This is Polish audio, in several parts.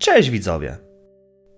Cześć widzowie!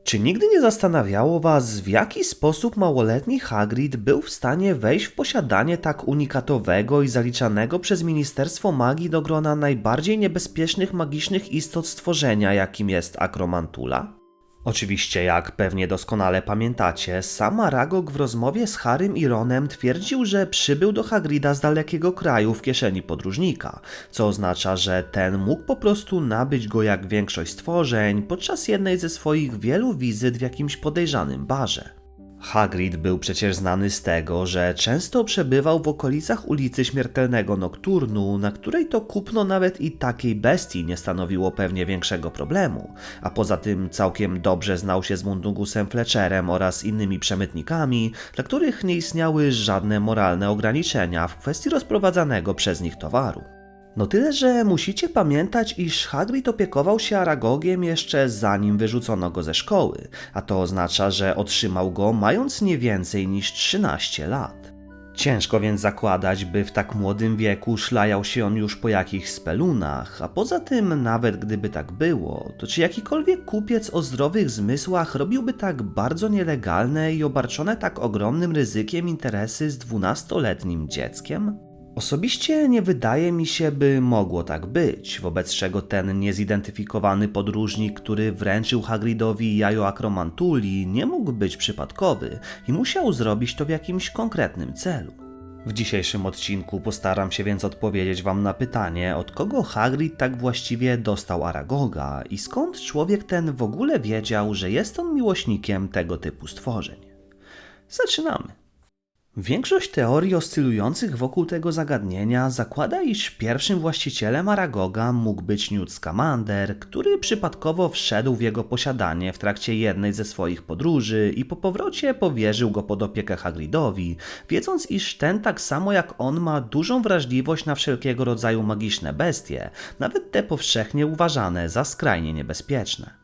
Czy nigdy nie zastanawiało was, w jaki sposób małoletni Hagrid był w stanie wejść w posiadanie tak unikatowego i zaliczanego przez Ministerstwo Magii do grona najbardziej niebezpiecznych magicznych istot stworzenia, jakim jest Akromantula? Oczywiście, jak pewnie doskonale pamiętacie, sam Aragog w rozmowie z Harrym i Ronem twierdził, że przybył do Hagrida z dalekiego kraju w kieszeni podróżnika, co oznacza, że ten mógł po prostu nabyć go jak większość stworzeń podczas jednej ze swoich wielu wizyt w jakimś podejrzanym barze. Hagrid był przecież znany z tego, że często przebywał w okolicach ulicy Śmiertelnego Nokturnu, na której to kupno nawet i takiej bestii nie stanowiło pewnie większego problemu, a poza tym całkiem dobrze znał się z Mundungusem Fletcherem oraz innymi przemytnikami, dla których nie istniały żadne moralne ograniczenia w kwestii rozprowadzanego przez nich towaru. No tyle, że musicie pamiętać, iż Hagrid opiekował się Aragogiem jeszcze zanim wyrzucono go ze szkoły, a to oznacza, że otrzymał go mając nie więcej niż 13 lat. Ciężko więc zakładać, by w tak młodym wieku szlajał się on już po jakichś spelunach, a poza tym, nawet gdyby tak było, to czy jakikolwiek kupiec o zdrowych zmysłach robiłby tak bardzo nielegalne i obarczone tak ogromnym ryzykiem interesy z dwunastoletnim dzieckiem? Osobiście nie wydaje mi się, by mogło tak być, wobec czego ten niezidentyfikowany podróżnik, który wręczył Hagridowi jajo akromantuli, nie mógł być przypadkowy i musiał zrobić to w jakimś konkretnym celu. W dzisiejszym odcinku postaram się więc odpowiedzieć Wam na pytanie, od kogo Hagrid tak właściwie dostał Aragoga i skąd człowiek ten w ogóle wiedział, że jest on miłośnikiem tego typu stworzeń. Zaczynamy. Większość teorii oscylujących wokół tego zagadnienia zakłada, iż pierwszym właścicielem Aragoga mógł być Newt Scamander, który przypadkowo wszedł w jego posiadanie w trakcie jednej ze swoich podróży i po powrocie powierzył go pod opiekę Hagridowi, wiedząc, iż ten tak samo jak on ma dużą wrażliwość na wszelkiego rodzaju magiczne bestie, nawet te powszechnie uważane za skrajnie niebezpieczne.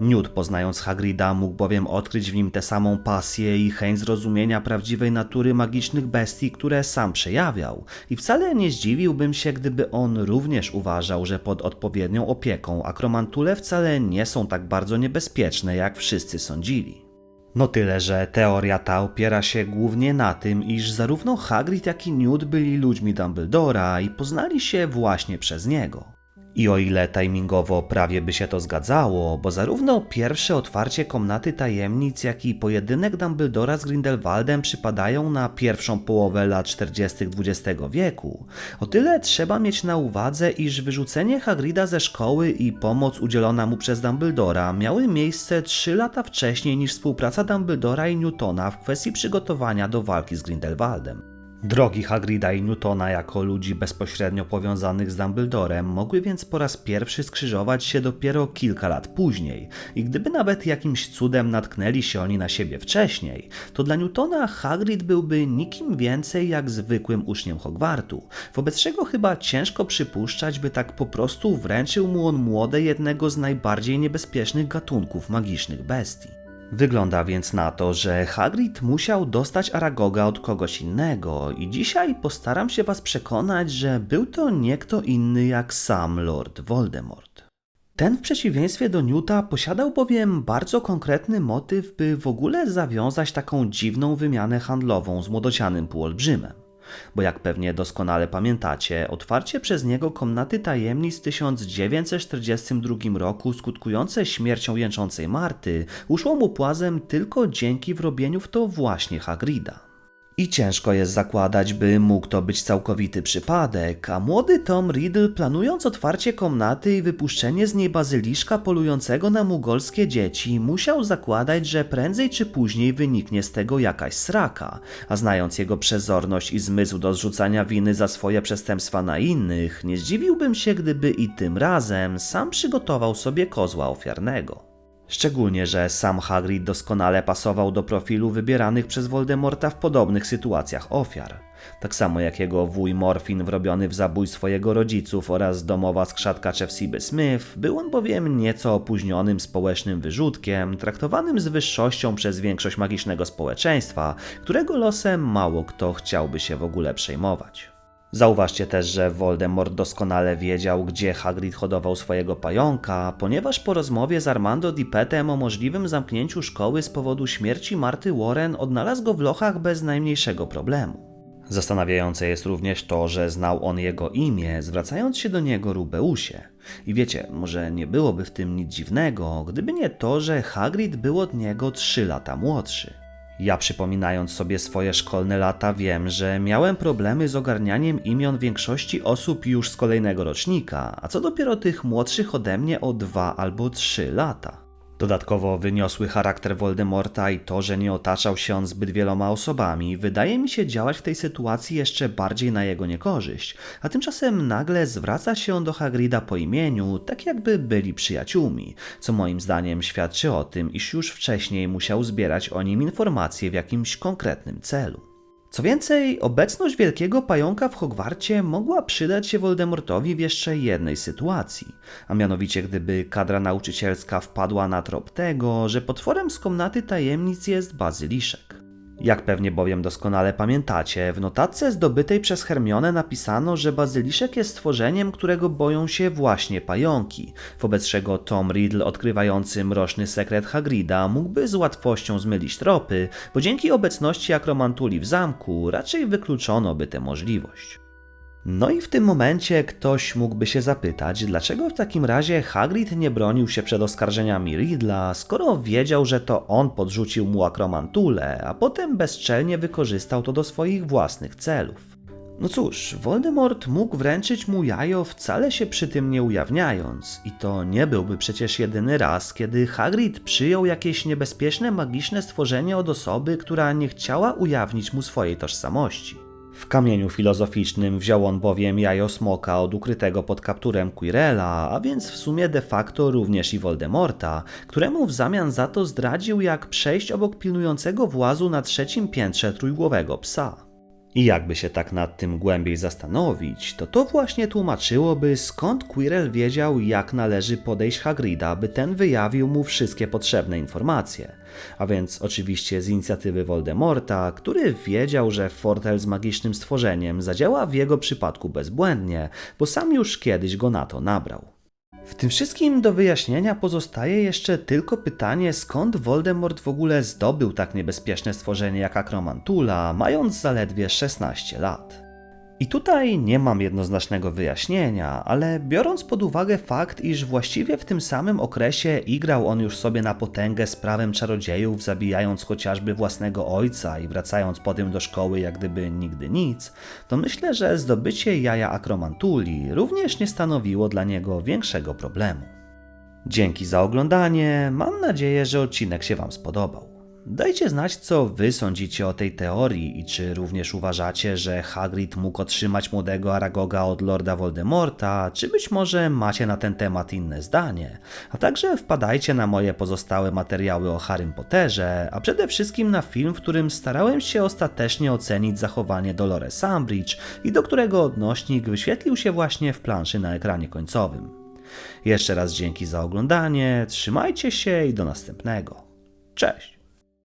Newt, poznając Hagrida, mógł bowiem odkryć w nim tę samą pasję i chęć zrozumienia prawdziwej natury magicznych bestii, które sam przejawiał. I wcale nie zdziwiłbym się, gdyby on również uważał, że pod odpowiednią opieką akromantule wcale nie są tak bardzo niebezpieczne, jak wszyscy sądzili. No tyle, że teoria ta opiera się głównie na tym, iż zarówno Hagrid, jak i Newt byli ludźmi Dumbledora i poznali się właśnie przez niego. I o ile timingowo prawie by się to zgadzało, bo zarówno pierwsze otwarcie komnaty tajemnic, jak i pojedynek Dumbledora z Grindelwaldem przypadają na pierwszą połowę lat 40. XX wieku, o tyle trzeba mieć na uwadze, iż wyrzucenie Hagrida ze szkoły i pomoc udzielona mu przez Dumbledora miały miejsce 3 lata wcześniej niż współpraca Dumbledora i Newtona w kwestii przygotowania do walki z Grindelwaldem. Drogi Hagrida i Newtona jako ludzi bezpośrednio powiązanych z Dumbledorem mogły więc po raz pierwszy skrzyżować się dopiero kilka lat później i gdyby nawet jakimś cudem natknęli się oni na siebie wcześniej, to dla Newtona Hagrid byłby nikim więcej jak zwykłym uczniem Hogwartu, wobec czego chyba ciężko przypuszczać, by tak po prostu wręczył mu on młode jednego z najbardziej niebezpiecznych gatunków magicznych bestii. Wygląda więc na to, że Hagrid musiał dostać Aragoga od kogoś innego i dzisiaj postaram się was przekonać, że był to nie kto inny jak sam Lord Voldemort. Ten w przeciwieństwie do Newta posiadał bowiem bardzo konkretny motyw, by w ogóle zawiązać taką dziwną wymianę handlową z młodocianym półolbrzymem bo jak pewnie doskonale pamiętacie, otwarcie przez niego komnaty tajemnic w 1942 roku skutkujące śmiercią jęczącej Marty uszło mu płazem tylko dzięki wrobieniu w to właśnie Hagrida. I ciężko jest zakładać, by mógł to być całkowity przypadek, a młody Tom Riddle, planując otwarcie komnaty i wypuszczenie z niej bazyliszka polującego na mugolskie dzieci, musiał zakładać, że prędzej czy później wyniknie z tego jakaś sraka, a znając jego przezorność i zmysł do zrzucania winy za swoje przestępstwa na innych, nie zdziwiłbym się, gdyby i tym razem sam przygotował sobie kozła ofiarnego. Szczególnie, że sam Hagrid doskonale pasował do profilu wybieranych przez Voldemorta w podobnych sytuacjach ofiar. Tak samo jak jego wuj Morfin wrobiony w zabójstwo jego rodziców oraz domowa skrzatka Chefsiby Smith, był on bowiem nieco opóźnionym społecznym wyrzutkiem, traktowanym z wyższością przez większość magicznego społeczeństwa, którego losem mało kto chciałby się w ogóle przejmować. Zauważcie też, że Voldemort doskonale wiedział, gdzie Hagrid hodował swojego pająka, ponieważ po rozmowie z Armando Dippetem o możliwym zamknięciu szkoły z powodu śmierci Marty Warren odnalazł go w lochach bez najmniejszego problemu. Zastanawiające jest również to, że znał on jego imię, zwracając się do niego Rubeusie. I wiecie, może nie byłoby w tym nic dziwnego, gdyby nie to, że Hagrid był od niego 3 lata młodszy. Ja przypominając sobie swoje szkolne lata wiem, że miałem problemy z ogarnianiem imion większości osób już z kolejnego rocznika, a co dopiero tych młodszych ode mnie o 2 albo 3 lata. Dodatkowo wyniosły charakter Voldemorta i to, że nie otaczał się on zbyt wieloma osobami, wydaje mi się działać w tej sytuacji jeszcze bardziej na jego niekorzyść, a tymczasem nagle zwraca się on do Hagrida po imieniu, tak jakby byli przyjaciółmi, co moim zdaniem świadczy o tym, iż już wcześniej musiał zbierać o nim informacje w jakimś konkretnym celu. Co więcej, obecność wielkiego pająka w Hogwarcie mogła przydać się Voldemortowi w jeszcze jednej sytuacji, a mianowicie gdyby kadra nauczycielska wpadła na trop tego, że potworem z komnaty tajemnic jest bazyliszek. Jak pewnie bowiem doskonale pamiętacie, w notatce zdobytej przez Hermionę napisano, że bazyliszek jest stworzeniem, którego boją się właśnie pająki, wobec czego Tom Riddle odkrywający mroczny sekret Hagrida mógłby z łatwością zmylić tropy, bo dzięki obecności akromantuli w zamku raczej wykluczono by tę możliwość. No i w tym momencie ktoś mógłby się zapytać, dlaczego w takim razie Hagrid nie bronił się przed oskarżeniami Riddla, skoro wiedział, że to on podrzucił mu akromantulę, a potem bezczelnie wykorzystał to do swoich własnych celów. No cóż, Voldemort mógł wręczyć mu jajo wcale się przy tym nie ujawniając i to nie byłby przecież jedyny raz, kiedy Hagrid przyjął jakieś niebezpieczne magiczne stworzenie od osoby, która nie chciała ujawnić mu swojej tożsamości. W kamieniu filozoficznym wziął on bowiem jajo smoka od ukrytego pod kapturem Quirrella, a więc w sumie de facto również i Voldemorta, któremu w zamian za to zdradził jak przejść obok pilnującego włazu na trzecim piętrze trójgłowego psa. I jakby się tak nad tym głębiej zastanowić, to to właśnie tłumaczyłoby skąd Quirrell wiedział jak należy podejść Hagrida, by ten wyjawił mu wszystkie potrzebne informacje. A więc oczywiście z inicjatywy Voldemorta, który wiedział, że fortel z magicznym stworzeniem zadziała w jego przypadku bezbłędnie, bo sam już kiedyś go na to nabrał. W tym wszystkim do wyjaśnienia pozostaje jeszcze tylko pytanie, skąd Voldemort w ogóle zdobył tak niebezpieczne stworzenie jak Akromantula, mając zaledwie 16 lat. I tutaj nie mam jednoznacznego wyjaśnienia, ale biorąc pod uwagę fakt, iż właściwie w tym samym okresie igrał on już sobie na potęgę z prawem czarodziejów, zabijając chociażby własnego ojca i wracając potem do szkoły jak gdyby nigdy nic, to myślę, że zdobycie jaja akromantuli również nie stanowiło dla niego większego problemu. Dzięki za oglądanie, mam nadzieję, że odcinek się Wam spodobał. Dajcie znać, co wy sądzicie o tej teorii i czy również uważacie, że Hagrid mógł otrzymać młodego Aragoga od Lorda Voldemorta, czy być może macie na ten temat inne zdanie. A także wpadajcie na moje pozostałe materiały o Harrym Potterze, a przede wszystkim na film, w którym starałem się ostatecznie ocenić zachowanie Dolores Umbridge i do którego odnośnik wyświetlił się właśnie w planszy na ekranie końcowym. Jeszcze raz dzięki za oglądanie, trzymajcie się i do następnego. Cześć!